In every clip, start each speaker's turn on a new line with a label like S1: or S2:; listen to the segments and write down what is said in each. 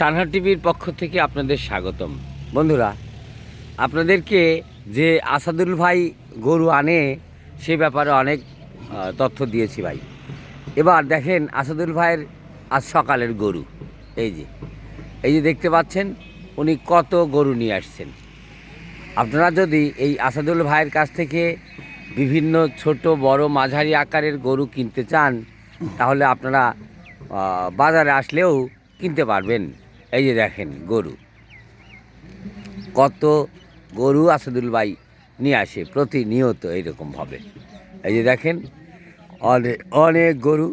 S1: তানহা টিভির পক্ষ থেকে আপনাদের স্বাগতম। বন্ধুরা, আপনাদেরকে যে আসাদুল ভাই গরু আনে, সে ব্যাপারে অনেক তথ্য দিয়েছি ভাই। এবার দেখেন আসাদুল ভাইয়ের আজ সকালের গরু। এই যে এই যে দেখতে পাচ্ছেন, উনি কত গরু নিয়ে আসছেন। আপনারা যদি এই আসাদুল ভাইয়ের কাছ থেকে বিভিন্ন ছোট, বড়, মাঝারি আকারের গরু কিনতে চান, তাহলে আপনারা বাজারে আসলেও কিনতে পারবেন। এই যে দেখেন, গরু। কত গরু আসাদুল ভাই নিয়ে আসে প্রতিনিয়ত এইরকমভাবে এই যে দেখেন অনেক অনেক গরু।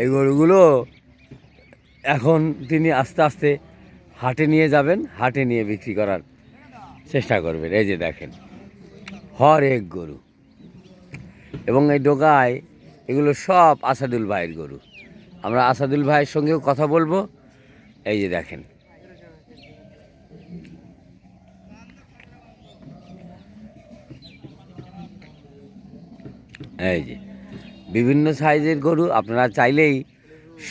S1: এই গরুগুলো এখন তিনি আস্তে আস্তে হাটে নিয়ে যাবেন, হাটে নিয়ে বিক্রি করার চেষ্টা করবেন। এই যে দেখেন, হরেক গরু। এবং এই ডোকায় এগুলো সব আসাদুল ভাইয়ের গরু। আমরা আসাদুল ভাইয়ের সঙ্গেও কথা বলব। এই যে দেখেন। এই যে, বিভিন্ন সাইজের গরু আপনারা চাইলেই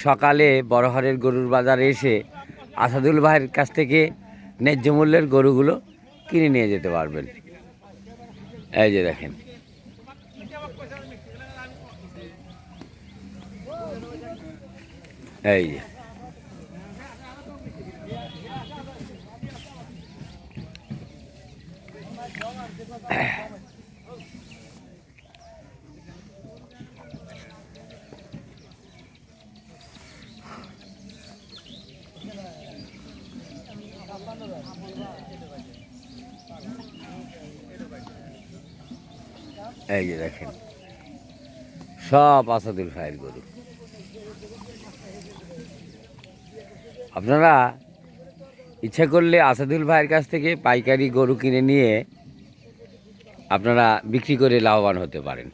S1: সকালে বড় হারের গরুর বাজারে এসে আসাদুল ভাইয়ের কাছ থেকে ন্যায্য মূল্যের গরুগুলো কিনে নিয়ে যেতে পারবেন। এই যে দেখেন। এই যে। এই যে দেখেন, সব আসাদুল ভাইয়ের গরু। আপনারা ইচ্ছা করলে আসাদুল ভাইয়ের কাছ থেকে পাইকারি গরু কিনে নিয়ে আপনারা বিক্রি করে লাভবান হতে পারেন।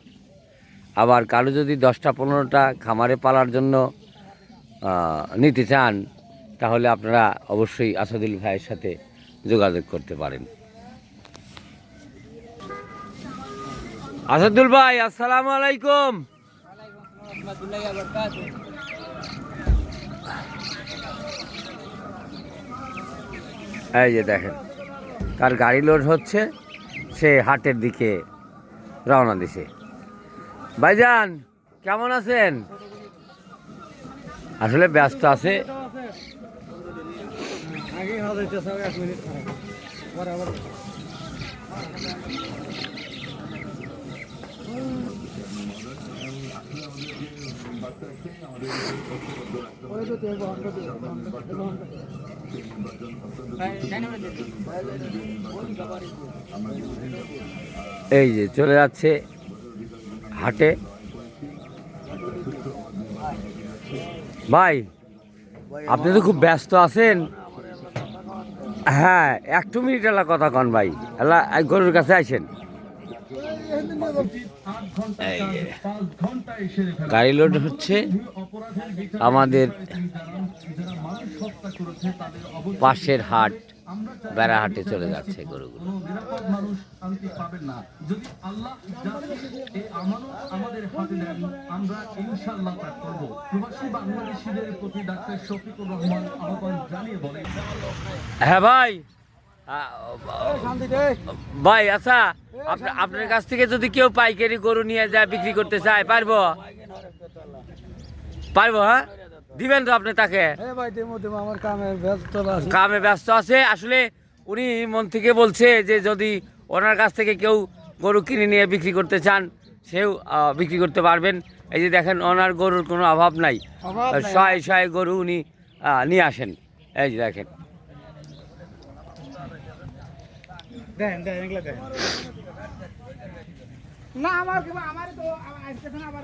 S1: আবার কারও যদি দশটা, পনেরোটা খামারে পালার জন্য নিতে চান, তাহলে আপনারা অবশ্যই আসাদুল ভাইয়ের সাথে যোগাযোগ করতে পারেন। আসাদুল ভাই, আসসালাম আলাইকুম। এই যে দেখেন তার গাড়ি লোড হচ্ছে? সে হাটের দিকে রওনা দিছে। ভাইজান কেমন আছেন? আসলে ব্যস্ত আছে।
S2: ওই তো
S1: এই যে চলে যাচ্ছে হাটে। ভাই আপনি তো খুব ব্যস্ত আছেন। হ্যাঁ একটু মিনিট এলা কথা কন ভাই। এলা গরুর কাছে যে, গাড়ি লোড হচ্ছে। আমাদের পাশের হাট, বেড়াহাটে চলে যাচ্ছে গরুগুলো। হ্যাঁ ভাই। ভাই আচ্ছা আপনা- আপনার কাছ থেকে যদি কেউ পাইকারি গরু নিয়ে যায়, বিক্রি করতে চায়, পারব? পারব হ্যাঁ? দিবেন তো আপনি তাকে?
S2: এ ভাই দেমো দেমো আমার কামে ব্যস্ত আছে।
S1: কামে ব্যস্ত আছে। আসলে উনি মন থেকে বলছে যে যদি ওনার কাছ থেকে কেউ গরু কিনে নিয়ে বিক্রি করতে চান সেও বিক্রি করতে পারবেন। এই যে দেখেন ওনার গরুর কোনো অভাব নাই। শয়ে শয়ে গরু উনি নিয়ে আসেন। এই যে দেখেন।
S2: না আমার আমার তো আজকে আবার